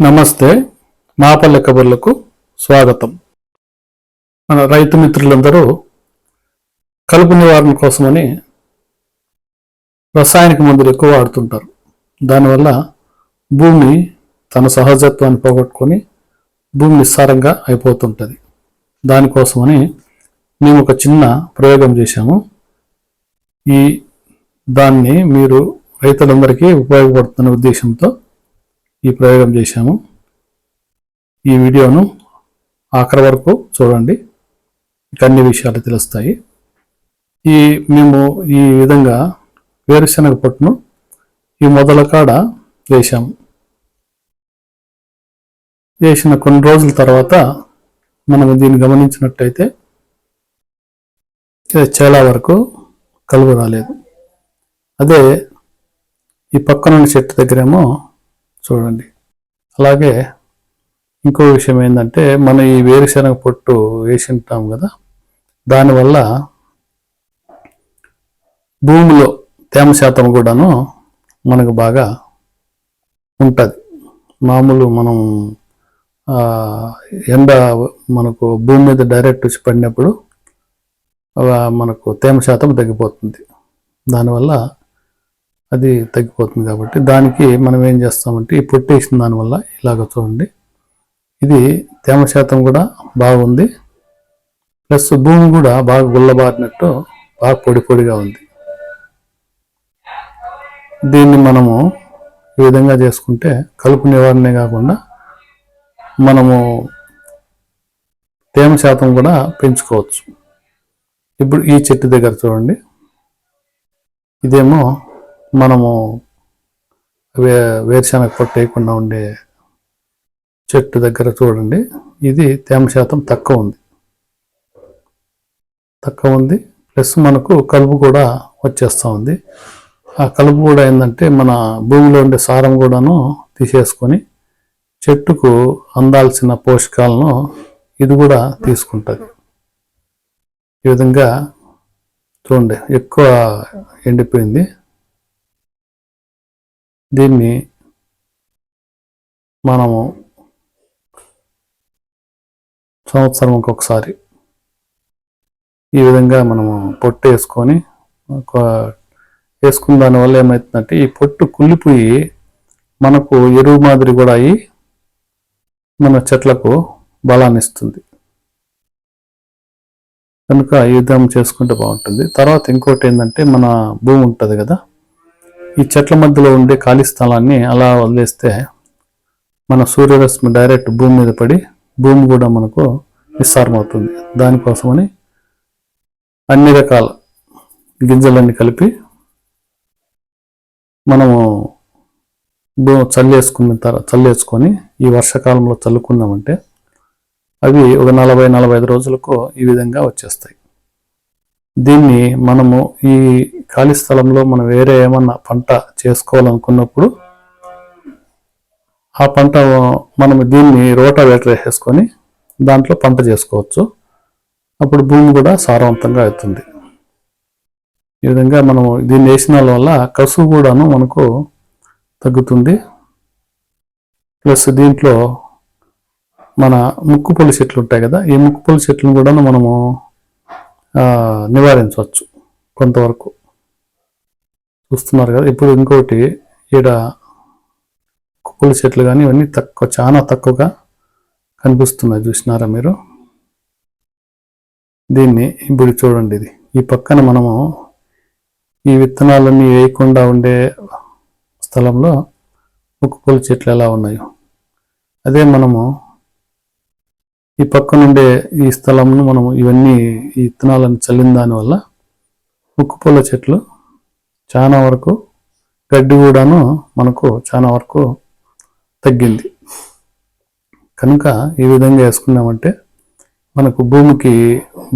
నమస్తే మాపల్లె కబుర్లకు స్వాగతం. మన రైతు మిత్రులందరూ కలుపు నివారణ కోసమని రసాయనిక మందులు ఎక్కువ వాడుతుంటారు. దానివల్ల భూమి తన సహజత్వాన్ని పోగొట్టుకొని భూమి నిస్సారంగా అయిపోతుంటుంది. దానికోసమని మేము ఒక చిన్న ప్రయోగం చేశాము. ఈ దాన్ని మీరు రైతులందరికీ ఉపయోగపడుతున్న ఉద్దేశంతో ఈ ప్రయోగం చేశాము. ఈ వీడియోను ఆఖరి వరకు చూడండి. మీకు అన్ని విషయాలు తెలుస్తాయి. ఈ మేము ఈ విధంగా వేరుశనగ పొట్టును ఈ మొదల కాడ వేశాము. వేసిన కొన్ని రోజుల తర్వాత మనం దీన్ని గమనించినట్టయితే చాలా వరకు కలుగు రాలేదు. అదే ఈ పక్కనున్న చెట్టు దగ్గరేమో చూడండి. అలాగే ఇంకో విషయం ఏంటంటే మన ఈ వేరుశనగ పొట్టు వేసి ఉంటాం కదా దానివల్ల భూమిలో తేమ శాతం కూడాను మనకు బాగా ఉంటుంది. మామూలు మనం ఎండ మనకు భూమి మీద డైరెక్ట్ వచ్చి పడినప్పుడు మనకు తేమ శాతం తగ్గిపోతుంది. దానివల్ల అది తగ్గిపోతుంది కాబట్టి దానికి మనం ఏం చేస్తామంటే ఈ పొట్టేసిన దానివల్ల ఇలాగ చూడండి. ఇది తేమ శాతం కూడా బాగుంది ప్లస్ భూమి కూడా బాగా గుల్లబారినట్టు బాగా పొడి పొడిగా ఉంది. దీన్ని మనము ఈ విధంగా చేసుకుంటే కలుపు నివారణే కాకుండా మనము తేమ శాతం కూడా పెంచుకోవచ్చు. ఇప్పుడు ఈ చెట్టు దగ్గర చూడండి. ఇదేమో మనము వే వేరుశనగ పొట్టు వేయకుండా ఉండే చెట్టు దగ్గర చూడండి. ఇది తేమ శాతం తక్కువ ఉంది. తక్కువ ఉంది. ప్లస్ మనకు కలుపు కూడా వచ్చేస్తూ ఉంది. ఆ కలుపు కూడా ఏంటంటే మన భూమిలో ఉండే సారం కూడాను తీసేసుకొని చెట్టుకు అందాల్సిన పోషకాలను ఇది కూడా తీసుకుంటుంది. ఈ విధంగా చూడండి ఎక్కువ ఎండిపోయింది. దీన్ని మనము సంవత్సరం ఒకసారి ఈ విధంగా మనము పొట్టు వేసుకొని ఒక వేసుకున్న దానివల్ల ఏమవుతుందంటే ఈ పొట్టు కుళ్ళిపోయి మనకు ఎరువు మాదిరి కూడా అయ్యి మన చెట్లకు బలాన్ని ఇస్తుంది. కనుక ఈ విధంగా చేసుకుంటే బాగుంటుంది. తర్వాత ఇంకోటి ఏంటంటే మన భూమి ఉంటుంది కదా ఈ చెట్ల మధ్యలో ఉండే ఖాళీ స్థలాన్ని అలా వదిలేస్తే మన సూర్యరశ్మి డైరెక్ట్ భూమి మీద పడి భూమి కూడా మనకు నిస్సారమవుతుంది. దానికోసమని అన్ని రకాల గింజలన్నీ కలిపి మనము భూ చల్లేసుకున్న తర్వాత చల్లేసుకొని ఈ వర్షాకాలంలో చల్లుకున్నామంటే అవి ఒక నలభై నలభై ఐదు రోజులకు ఈ విధంగా వచ్చేస్తాయి. దీన్ని మనము ఈ ఖాళీ స్థలంలో మనం వేరే ఏమన్నా పంట చేసుకోవాలనుకున్నప్పుడు ఆ పంట మనం దీన్ని రోటావేటర్ వేసేసుకొని దాంట్లో పంట చేసుకోవచ్చు. అప్పుడు భూమి కూడా సారవంతంగా అవుతుంది. ఈ విధంగా మనము దీన్ని వేసిన వల్ల కసువు కూడాను మనకు తగ్గుతుంది. ప్లస్ దీంట్లో మన ముక్కుపొలి చెట్లు ఉంటాయి కదా ఈ ముక్కుపొలి చెట్లను కూడా మనము నివారించవచ్చు కొంతవరకు. చూస్తున్నారు కదా. ఇప్పుడు ఇంకోటి ఈడ కుప్పల చెట్లు కానీ ఇవన్నీ తక్కువ చాలా తక్కువగా కనిపిస్తున్నాయి. చూసినారా మీరు? దీన్ని ఇప్పుడు చూడండి ఇది. ఈ పక్కన మనము ఈ విత్తనాలన్నీ వేయకుండా ఉండే స్థలంలో ముక్కుపొలి చెట్లు ఎలా ఉన్నాయో. అదే మనము ఈ పక్కన ఉండే ఈ స్థలంను మనము ఇవన్నీ ఈ విత్తనాలను చల్లిన దానివల్ల ముక్కుపూల చెట్లు చాలా వరకు గడ్డి కూడాను మనకు చాలా వరకు తగ్గింది. కనుక ఈ విధంగా వేసుకున్నామంటే మనకు భూమికి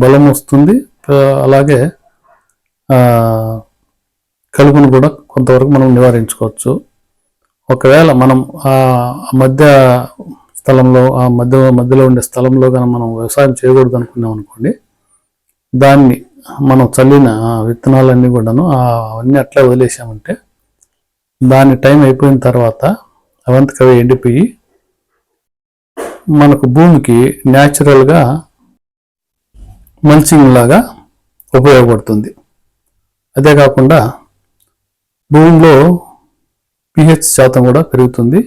బలం వస్తుంది. అలాగే కలుపును కూడా కొంతవరకు మనం నివారించుకోవచ్చు. ఒకవేళ మనం ఆ మధ్య స్థలంలో ఆ మధ్య మధ్యలో ఉండే స్థలంలో కానీ మనం వ్యవసాయం చేయకూడదు అనుకున్నాం అనుకోండి దాన్ని మనం చల్లిన విత్తనాలన్నీ కూడాను అవన్నీ అట్లా వదిలేసామంటే దాని టైం అయిపోయిన తర్వాత అవంతకవి ఎండిపోయి మనకు భూమికి న్యాచురల్గా మల్చింగ్ లాగా ఉపయోగపడుతుంది. అదే కాకుండా భూమిలో పిహెచ్ శాతం కూడా పెరుగుతుంది.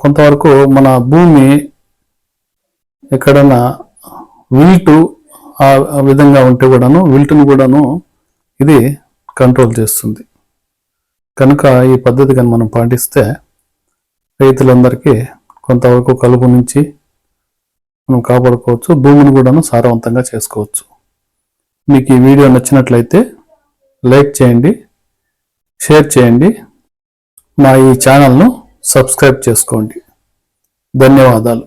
కొంతవరకు మన భూమి ఎక్కడన్నా విల్టు ఆ విధంగా ఉంటే కూడాను విల్టును కూడాను ఇది కంట్రోల్ చేస్తుంది. కనుక ఈ పద్ధతి కానీ మనం పాటిస్తే రైతులందరికీ కొంతవరకు కలుపు నుంచి మనం కాపాడుకోవచ్చు భూమిని కూడాను సారవంతంగా చేసుకోవచ్చు. మీకు ఈ వీడియో నచ్చినట్లయితే లైక్ చేయండి షేర్ చేయండి మా ఈ ఛానల్ను సబ్స్క్రైబ్ చేసుకోండి. ధన్యవాదాలు.